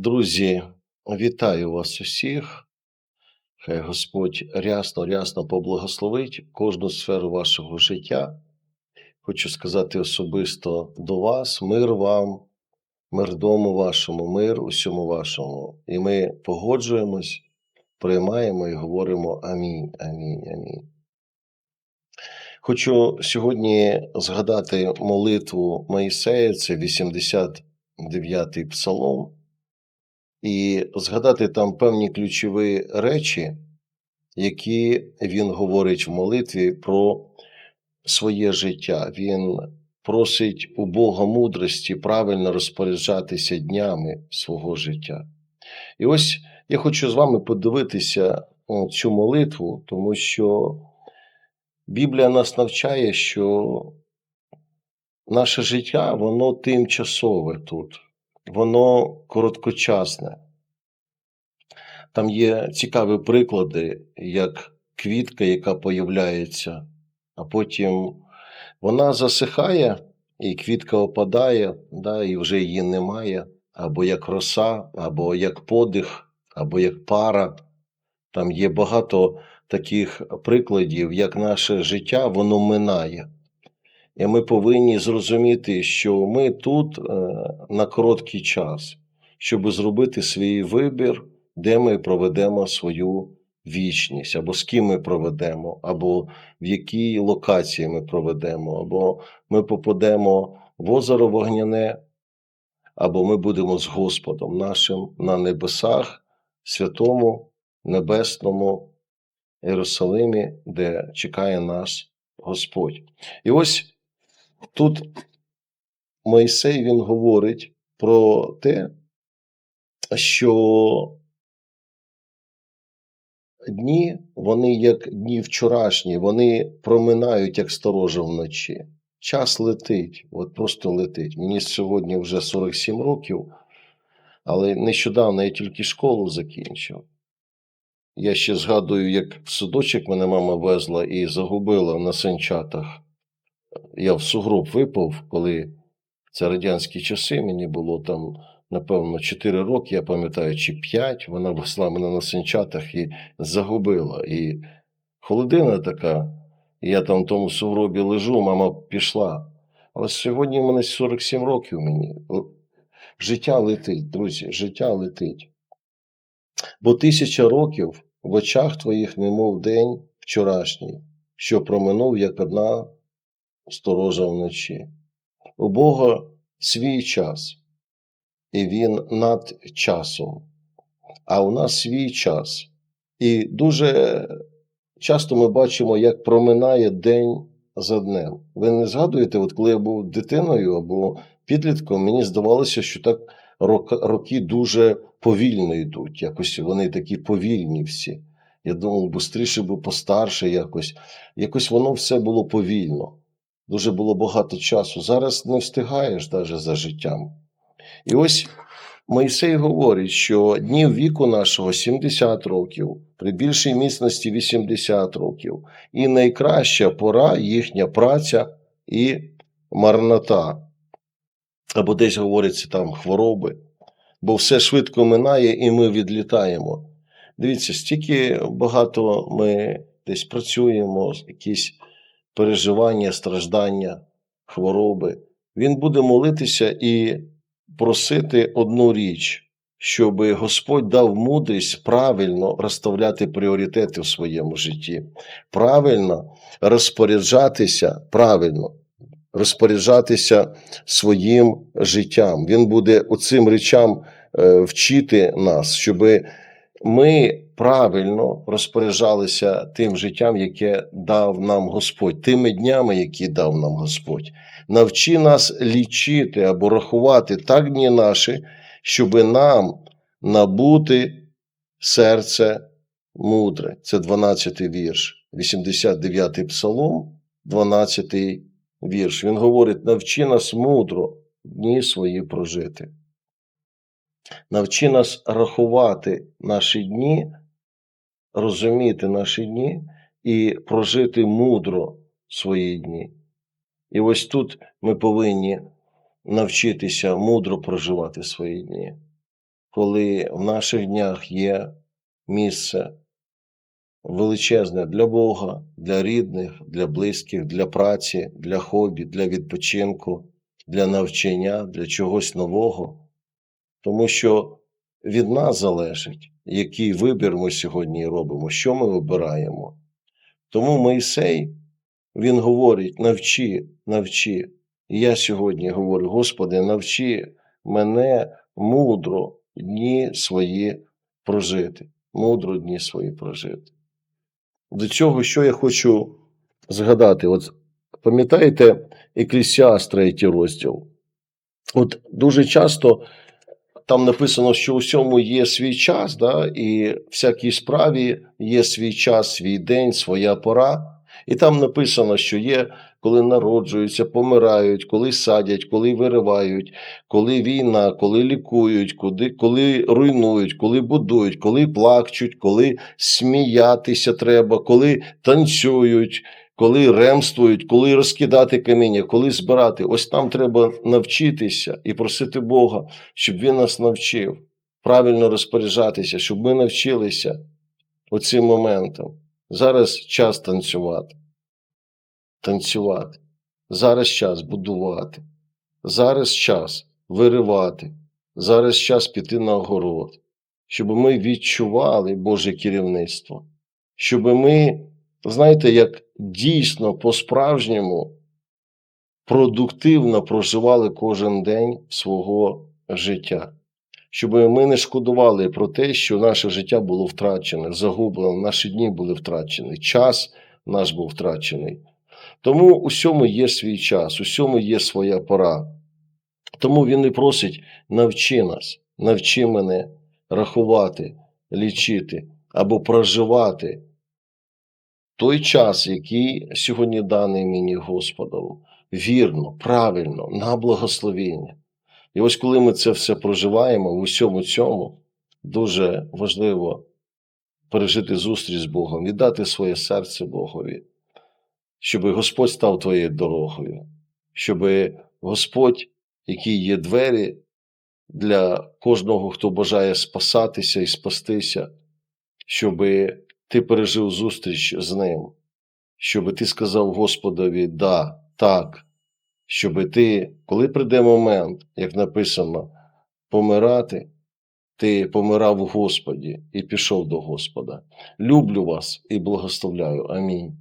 Друзі, вітаю вас усіх. Хай Господь рясно, рясно поблагословить кожну сферу вашого життя. Хочу сказати особисто до вас, мир вам, мир дому вашому, мир усьому вашому. І ми погоджуємось, приймаємо і говоримо Амінь, Амінь, Амінь. Хочу сьогодні згадати молитву Моїсея, це 89-й псалом, і згадати там певні ключові речі, які він говорить в молитві про своє життя. Він просить у Бога мудрості правильно розпоряджатися днями свого життя. І ось я хочу з вами подивитися цю молитву, тому що Біблія нас навчає, що наше життя, воно тимчасове тут, воно короткочасне. Там є цікаві приклади, як квітка, яка появляється, а потім вона засихає, і квітка опадає, да, і вже її немає, або як роса, або як подих, або як пара. Там є багато таких прикладів, як наше життя, воно минає. І ми повинні зрозуміти, що ми тут е, на короткий час, щоб зробити свій вибір, де ми проведемо свою вічність, або з ким ми проведемо, або в якій локації ми проведемо, або ми попадемо в озеро вогняне, або ми будемо з Господом нашим на небесах, святому, небесному Єрусалимі, де чекає нас Господь. І ось тут Мойсей він говорить про те, що дні, вони як дні вчорашні, вони проминають як сторожа вночі. Час летить, от просто летить. Мені сьогодні вже 47 років, але нещодавно я тільки школу закінчив. Я ще згадую, як в садочок мене мама везла і загубила на санчатах. Я в сугроб випав, коли це радянські часи, мені було там, напевно, 4 роки, я пам'ятаю, чи 5. Вона везла мене на санчатах і загубила. І холодина така, і я там в тому сугробі лежу, мама пішла. Але сьогодні в мене 47 років мені. Життя летить, друзі, життя летить. Бо тисяча років в очах твоїх, немов день вчорашній, що проминув, як одна сторожа вночі. У Бога свій час, і Він над часом, а у нас свій час. І дуже часто ми бачимо, як проминає день за днем. Ви не згадуєте, от коли я був дитиною або підлітком, мені здавалося, що так роки дуже повільно йдуть. Якось вони такі повільні всі. Я думав, швидше би постарше якось. Якось воно все було повільно. Дуже було багато часу. Зараз не встигаєш навіть за життям. І ось Мойсей говорить, що днів віку нашого 70 років, при більшій міцності 80 років, і найкраща пора їхня праця і марнота. Або десь говориться там хвороби, бо все швидко минає і ми відлітаємо. Дивіться, стільки багато ми десь працюємо, якісь переживання, страждання, хвороби. Він буде молитися і просити одну річ, щоб Господь дав мудрість правильно розставляти пріоритети в своєму житті, правильно розпоряджатися, правильно розпоряджатися своїм життям. Він буде оцим речам е, вчити нас, щоб ми правильно розпоряджалися тим життям, яке дав нам Господь, тими днями, які дав нам Господь. Навчи нас лічити або рахувати так дні наші, щоб нам набути серце мудре. Це 12-й вірш, 89-й псалом, 12-й вірш. Він говорить: навчи нас мудро дні свої прожити. Навчи нас рахувати наші дні, розуміти наші дні і прожити мудро свої дні. І ось тут ми повинні навчитися мудро проживати свої дні. коли в наших днях є місце величезне для Бога, для рідних, для близьких, для праці, для хобі, для відпочинку, для навчання, для чогось нового. Тому що від нас залежить, який вибір ми сьогодні робимо, що ми вибираємо. Тому Моїсей, він говорить: навчи, навчи. І я сьогодні говорю: Господи, навчи мене мудро дні свої прожити. Мудро дні свої прожити. До цього, що я хочу згадати? От пам'ятаєте Еклісіас, третій розділ? От дуже часто там написано, що у всьому є свій час, да? і всякій справі є свій час, свій день, своя пора. І там написано, що є, коли народжуються, помирають, коли садять, коли виривають, коли війна, коли лікують, коли, коли руйнують, коли будують, коли плачуть, коли сміятися треба, коли танцюють, коли ремствують, коли розкидати каміння, коли збирати. Ось там треба навчитися і просити Бога, щоб Він нас навчив правильно розпоряджатися, щоб ми навчилися оцим моментам. Зараз час танцювати. Танцювати. Зараз час будувати. Зараз час виривати. Зараз час піти на огород. Щоб ми відчували Боже керівництво. Щоб ми, знаєте, як дійсно по-справжньому продуктивно проживали кожен день свого життя. Щоб ми не шкодували про те, що наше життя було втрачене, загублено, наші дні були втрачені, час наш був втрачений. Тому усьому є свій час, усьому є своя пора. Тому він і просить: навчи нас, навчи мене рахувати, лічити або проживати той час, який сьогодні даний мені Господом, вірно, правильно, на благословіння. І ось коли ми це все проживаємо в усьому цьому, дуже важливо пережити зустріч з Богом, віддати своє серце Богові, щоб Господь став твоєю дорогою, щоб Господь, який є двері для кожного, хто бажає спасатися і спастися, щоб ти пережив зустріч з ним, щоб ти сказав Господові да, так, щоб ти, коли прийде момент, як написано, помирати, ти помирав у Господі і пішов до Господа. Люблю вас і благословляю. Амінь.